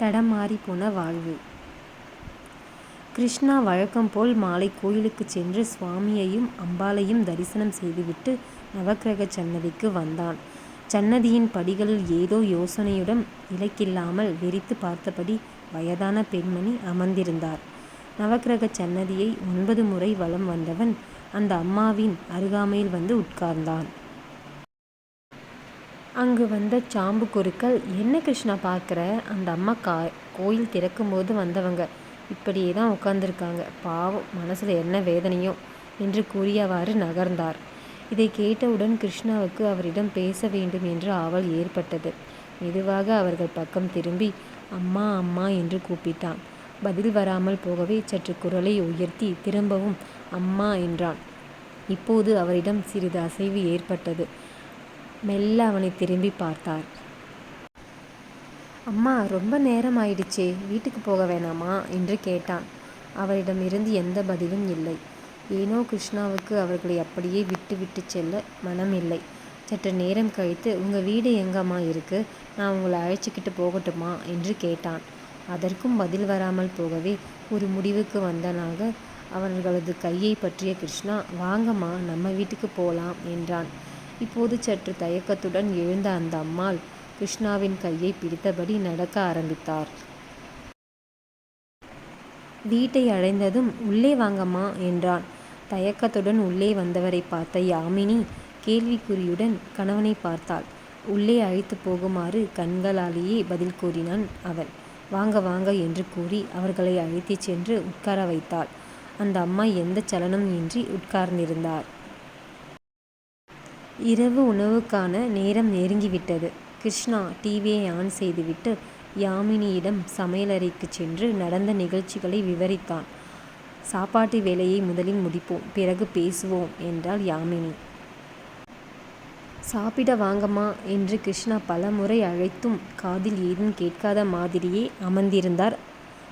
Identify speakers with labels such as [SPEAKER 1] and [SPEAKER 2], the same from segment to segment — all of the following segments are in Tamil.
[SPEAKER 1] தடமாறி போன வாழ்வு. கிருஷ்ணா வழக்கம் போல் மாலை கோயிலுக்கு சென்று சுவாமியையும் அம்பாளையும் தரிசனம் செய்துவிட்டு நவக்கிரக சன்னதிக்கு வந்தான். சன்னதியின் படிகளில் ஏதோ யோசனையுடன் இலக்கில்லாமல் வெறித்து பார்த்தபடி வயதான பெண்மணி அமர்ந்திருந்தார். நவக்கிரக சன்னதியை ஒன்பது முறை வலம் வந்தவன் அந்த அம்மாவின் அருகாமையில் வந்து உட்கார்ந்தான். அங்கு வந்த சாம்பு குருக்கள் என்ன கிருஷ்ணா பார்க்குற? அந்த அம்மா கா கோயில் திறக்கும்போது வந்தவங்க. இப்படியே தான் உட்காந்துருக்காங்க பாவம் மனசில் என்ன வேதனையோ? என்று கூறியவாறு நகர்ந்தார். இதை கேட்டவுடன் கிருஷ்ணாவுக்கு அவரிடம் பேச வேண்டும் என்று ஆவல் ஏற்பட்டது. மெதுவாக அவர்கள் பக்கம் திரும்பி அம்மா அம்மா என்று கூப்பிட்டான். பதில் வராமல் போகவே சற்று குரலை உயர்த்தி திரும்பவும் அம்மா என்றான். இப்போது அவரிடம் சிறிது அசைவு ஏற்பட்டது. மெல்ல அவனை திரும்பி பார்த்தார். அம்மா ரொம்ப நேரம் ஆயிடுச்சே வீட்டுக்கு போக வேணாமா? என்று கேட்டான். அவரிடமிருந்து எந்த பதிலும் இல்லை. ஏனோ கிருஷ்ணாவுக்கு அவர்களை அப்படியே விட்டு விட்டு செல்ல மனம் இல்லை. சற்று நேரம் கழித்து உங்கள் வீடு எங்கம்மா இருக்கு? நான் உங்களை அழைச்சிக்கிட்டு போகட்டுமா? என்று கேட்டான். அதற்கும் பதில் வராமல் போகவே ஒரு முடிவுக்கு வந்தனாக அவர்களது கையை பற்றிய கிருஷ்ணா வாங்கம்மா நம்ம வீட்டுக்கு போகலாம் என்றான். இப்போது சற்று தயக்கத்துடன் எழுந்த அந்த அம்மாள் கிருஷ்ணாவின் கையை பிடித்தபடி நடக்க ஆரம்பித்தார். வீட்டை அடைந்ததும் உள்ளே வாங்கம்மா என்றான். தயக்கத்துடன் உள்ளே வந்தவரை பார்த்த யாமினி கேள்விக்குறியுடன் கணவனை பார்த்தாள். உள்ளே அழைத்து போகுமாறு கண்களாலேயே பதில் கூறினான் அவன். வாங்க வாங்க என்று கூறி அவர்களை அழைத்துச் சென்று உட்கார வைத்தாள். அந்த அம்மா எந்த சலனம் இன்றி உட்கார்ந்திருந்தார். இரவு உணவுக்கான நேரம் நெருங்கிவிட்டது. கிருஷ்ணா டிவியை ஆன் செய்துவிட்டு யாமினியிடம் சமையலறைக்கு சென்று நடந்த நிகழ்ச்சிகளை விவரித்தான். சாப்பாட்டு வேலையை முதலில் முடிப்போம் பிறகு பேசுவோம் என்றாள் யாமினி. சாப்பிட வாங்கம்மா என்று கிருஷ்ணா பல முறை அழைத்தும் காதில் ஏதும் கேட்காத மாதிரியே அமர்ந்திருந்தார்.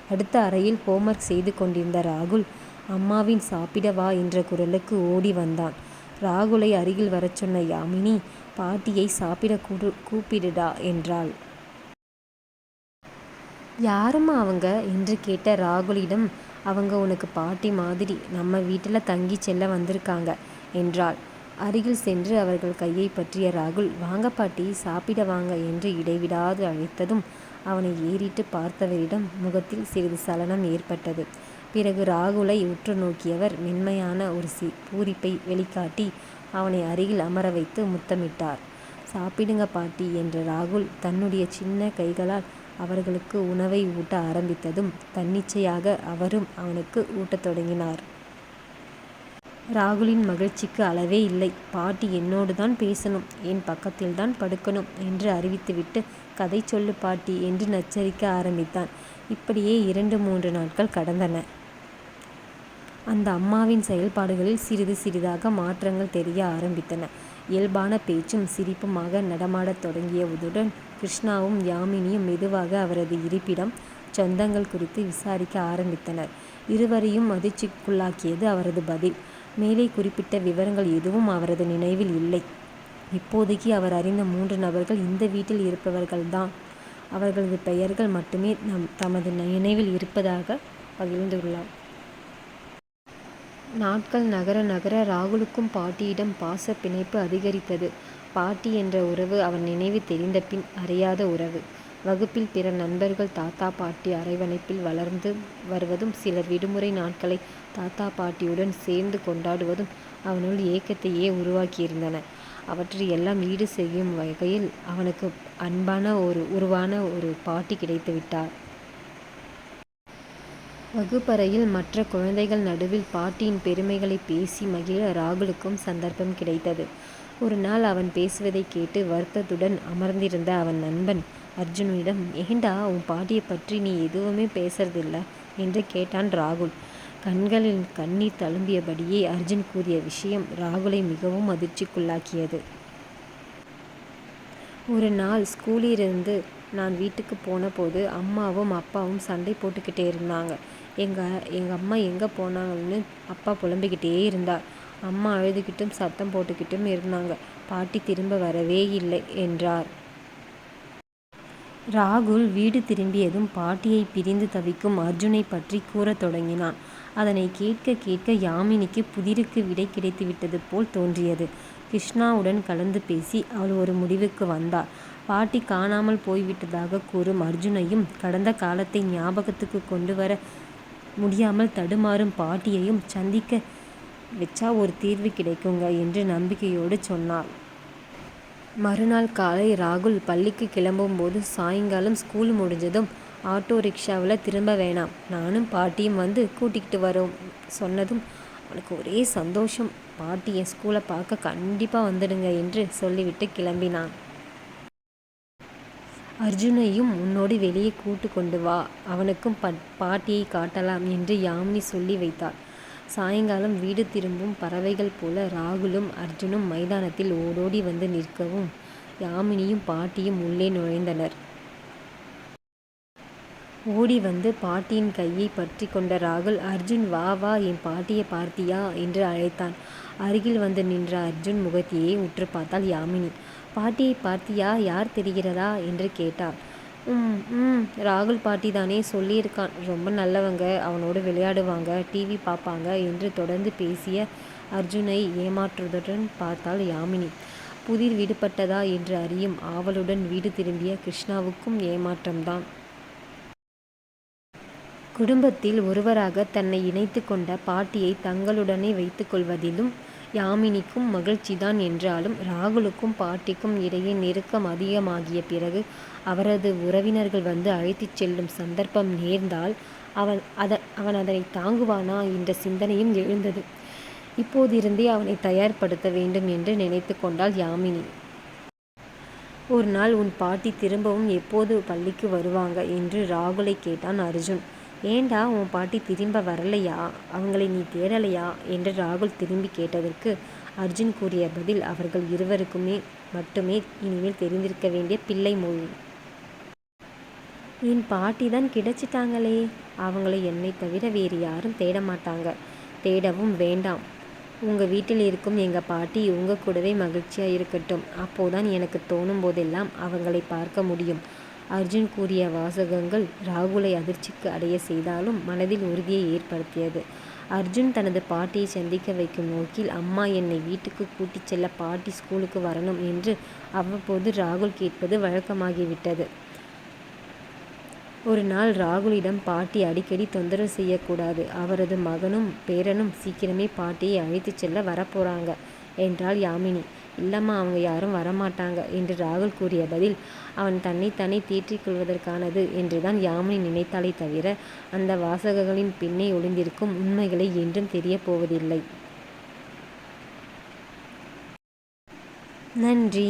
[SPEAKER 1] அடுத்த அறையில் ஹோம்ஒர்க் செய்து கொண்டிருந்த ராகுல் அம்மாவின் சாப்பிட வா என்ற குரலுக்கு ஓடி வந்தான். ராகுலை அருகில் வரச் சொன்ன யாமினி பாட்டியை சாப்பிட கூடு கூப்பிடுடா என்றாள். யாரும்மா அவங்க? என்று கேட்ட ராகுலிடம் அவங்க உனக்கு பாட்டி மாதிரி நம்ம வீட்டில் தங்கி செல்ல வந்திருக்காங்க என்றாள். அருகில் சென்று அவர்கள் கையை பற்றிய ராகுல் வாங்க பாட்டி சாப்பிட வாங்க என்று இடைவிடாது அழைத்ததும் அவனை ஏறிட்டு பார்த்தவரிடம் முகத்தில் சிறிது சலனம் ஏற்பட்டது. பிறகு ராகுலை உற்று நோக்கியவர் மென்மையான ஒரு சி பூரிப்பை வெளிக்காட்டி அவனை அருகில் அமர வைத்து முத்தமிட்டார். சாப்பிடுங்க பாட்டி என்ற ராகுல் தன்னுடைய சின்ன கைகளால் அவர்களுக்கு உணவை ஊட்ட ஆரம்பித்ததும் தன்னிச்சையாக அவரும் அவனுக்கு ஊட்டத் தொடங்கினார். ராகுலின் மகிழ்ச்சிக்கு அளவே இல்லை. பாட்டி என்னோடு தான் பேசணும். என் பக்கத்தில் தான் படுக்கணும் என்று அறிவித்துவிட்டு கதை சொல்லு பாட்டி என்று நச்சரிக்க ஆரம்பித்தான். இப்படியே இரண்டு மூன்று நாட்கள் கடந்தன. அந்த அம்மாவின் செயல்பாடுகளில் சிறிது சிறிதாக மாற்றங்கள் தெரிய ஆரம்பித்தன. இயல்பான பேச்சும் சிரிப்புமாக நடமாடத் தொடங்கியதுடன் கிருஷ்ணாவும் யாமினியும் மெதுவாக அவரது இருப்பிடம் சொந்தங்கள் குறித்து விசாரிக்க ஆரம்பித்தனர். இருவரையும் அதிர்ச்சிக்குள்ளாக்கியது அவரது பதில். மேலே குறிப்பிட்ட விவரங்கள் எதுவும் அவரது நினைவில் இல்லை. இப்போதைக்கு அவர் அறிந்த மூன்று நபர்கள் இந்த வீட்டில் இருப்பவர்கள்தான். அவர்களது பெயர்கள் மட்டுமே நம் தமது நினைவில் இருப்பதாக பகிர்ந்துள்ளார். நாட்கள் நகர நகர ராகுலுக்கும் பாட்டியிடம் பாச பிணைப்பு அதிகரித்தது. பாட்டி என்ற உறவு அவன் நினைவு தெரிந்தபின் அறியாத உறவு. வகுப்பில் பிற நண்பர்கள் தாத்தா பாட்டி அரவணைப்பில் வளர்ந்து வருவதும் சிலர் விடுமுறை நாட்களை தாத்தா பாட்டியுடன் சேர்ந்து கொண்டாடுவதும் அவனுள் ஏக்கத்தையே உருவாக்கியிருந்தன. அவற்றை எல்லாம் ஈடு செய்யும் வகையில் அவனுக்கு அன்பான ஒரு உருவான ஒரு பாட்டி கிடைத்துவிட்டார். வகுப்பறையில் மற்ற குழந்தைகள் நடுவில் பாட்டியின் பெருமைகளை பேசி மகிழ ராகுலுக்கும் சந்தர்ப்பம் கிடைத்தது. ஒரு நாள் அவன் பேசுவதைக் கேட்டு வருத்தத்துடன் அமர்ந்திருந்த அவன் நண்பன் அர்ஜுனிடம் ஏண்டா உன் பாட்டியை பற்றி நீ எதுவுமே பேசுறதில்ல என்று கேட்டான் ராகுல். கண்களில் கண்ணீர் தழும்பியபடியே அர்ஜுன் கூறிய விஷயம் ராகுலை மிகவும் அதிர்ச்சிக்குள்ளாக்கியது. ஒரு நாள் ஸ்கூலிலிருந்து நான் வீட்டுக்கு போனபோது அம்மாவும் அப்பாவும் சண்டை போட்டுக்கிட்டே இருந்தாங்க. எங்கள் எங்கள் அம்மா எங்கே போனாங்கன்னு அப்பா புலம்பிக்கிட்டே இருந்தார் அம்மா அழுதுகிட்டும் சத்தம் போட்டுக்கிட்டும் இருந்தாங்க பாட்டி திரும்ப வரவே இல்லை என்றார் ராகுல் வீடு திரும்பியதும் பாட்டியை பிரிந்து தவிக்கும் அர்ஜுனை பற்றி கூறத் தொடங்கினான். அதனை கேட்க கேட்க யாமினிக்கு புதிருக்கு விடை கிடைத்துவிட்டது போல் தோன்றியது. கிருஷ்ணாவுடன் கலந்து பேசி அவள் ஒரு முடிவுக்கு வந்தாள். பாட்டி காணாமல் போய்விட்டதாக கூறும் அர்ஜுனையும் கடந்த காலத்தை ஞாபகத்துக்கு கொண்டு வர முடியாமல் தடுமாறும் பாட்டியையும் சந்திக்க வச்சா ஒரு தீர்வு கிடைக்குங்க என்று நம்பிக்கையோடு சொன்னார் மறுநாள் காலை ராகுல் பள்ளிக்கு கிளம்பும்போது சாயங்காலம் ஸ்கூல் முடிஞ்சதும் ஆட்டோ ரிக்ஷாவில் திரும்ப வேணாம். நானும் பாட்டியும் வந்து கூட்டிகிட்டு வரோம் சொன்னதும் அவனுக்கு ஒரே சந்தோஷம். பாட்டி என் ஸ்கூலை பார்க்க கண்டிப்பாக வந்துடுங்க என்று சொல்லிவிட்டு கிளம்பினான். அர்ஜுனையும் உன்னோடு வெளியே கூட்டு கொண்டு வா. அவனுக்கும் பட் பாட்டியை காட்டலாம் என்று யாமினி சொல்லி வைத்தாள். சாயங்காலம் வீடு திரும்பும் பறவைகள் போல ராகுலும் அர்ஜுனும் மைதானத்தில் ஓடோடி வந்து நிற்கவும் யாமினியும் பாட்டியும் உள்ளே நுழைந்தனர். ஓடி வந்து பாட்டியின் கையை பற்றி கொண்ட ராகுல் அர்ஜுன் வா வா என் பாட்டியை பார்த்தியா? என்று அழைத்தான். அருகில் வந்து நின்ற அர்ஜுன் முகத்தையே உற்று பார்த்தாள் யாமினி. பாட்டியை பார்த்தியா? யார் தெரிகிறதா? என்று கேட்டாள் ம் ம் ராகுல் பாட்டி தானே சொல்லியிருக்கான். ரொம்ப நல்லவங்க அவனோடு விளையாடுவாங்க டிவி பார்ப்பாங்க என்று தொடர்ந்து பேசிய அர்ஜுனை ஏமாற்றுவதுடன் பார்த்தாள் யாமினி. புதிர் விடுபட்டதா? என்று அறியும் ஆவலுடன் வீடு திரும்பிய கிருஷ்ணாவுக்கும் ஏமாற்றம்தான். குடும்பத்தில் ஒருவராக தன்னை இணைத்து கொண்ட பாட்டியை தங்களுடனே வைத்துக்கொள்வதிலும் யாமினிக்கும் மகிழ்ச்சிதான் என்றாலும் ராகுலுக்கும் பாட்டிக்கும் இடையே நெருக்கம் அதிகமாகிய பிறகு அவரது உறவினர்கள் வந்து அழைத்துச் செல்லும் சந்தர்ப்பம் நேர்ந்தால் அவன் அத அவன் அதனை தாங்குவானா என்ற சிந்தனையும் எழுந்தது. இப்போதிருந்தே அவனை தயார்படுத்த வேண்டும் என்று நினைத்து கொண்டாள் யாமினி. ஒரு நாள் உன் பாட்டி திரும்பவும் எப்போது பள்ளிக்கு வருவாங்க என்று ராகுலை கேட்டான் அர்ஜுன். ஏண்டா உன் பாட்டி திரும்ப வரலையா? அவங்களை நீ தேடலையா? என்று ராகுல் திரும்பி கேட்டதற்கு அர்ஜுன் கூறிய பதில் அவர்கள் இருவருக்குமே மட்டுமே இனிமேல் தெரிந்திருக்க வேண்டிய பிள்ளை மொழி. என் பாட்டி தான் கிடைச்சிட்டாங்களே. அவங்கள என்னை தவிர வேறு யாரும் தேட மாட்டாங்க. தேடவும் வேண்டாம். உங்கள் வீட்டில் இருக்கும் எங்கள் பாட்டி உங்கள் கூடவே மகிழ்ச்சியாக இருக்கட்டும். அப்போதான் எனக்கு தோணும் போதெல்லாம் அவங்களை பார்க்க முடியும். அர்ஜுன் கூறிய வாசகங்கள் ராகுலை அதிர்ச்சிக்கு அடைய செய்தாலும் மனதில் உறுதியை ஏற்படுத்தியது. அர்ஜுன் தனது பாட்டியை சந்திக்க வைக்கும் நோக்கில் அம்மா என்னை வீட்டுக்கு கூட்டிச் செல்ல பாட்டி ஸ்கூலுக்கு வரணும் என்று அவ்வப்போது ராகுல் கேட்பது வழக்கமாகிவிட்டது. ஒரு நாள் ராகுலிடம் பாட்டி அடிக்கடி தொந்தரவு செய்யக்கூடாது. அவரது மகனும் பேரனும் சீக்கிரமே பாட்டியை அழைத்துச் செல்ல வரப்போறாங்க என்றாள் யாமினி. இல்லம்மா அவங்க யாரும் வரமாட்டாங்க என்று ராகுல் கூறிய பதில் அவன் தன்னைத்தானே தேற்றிக் கொள்வதற்கானது என்றுதான் யாமினி நினைத்தாலே தவிர அந்த வாசகங்களின் பின்னே ஒளிந்திருக்கும் உண்மைகளை என்றும் தெரியப் போவதில்லை. நன்றி.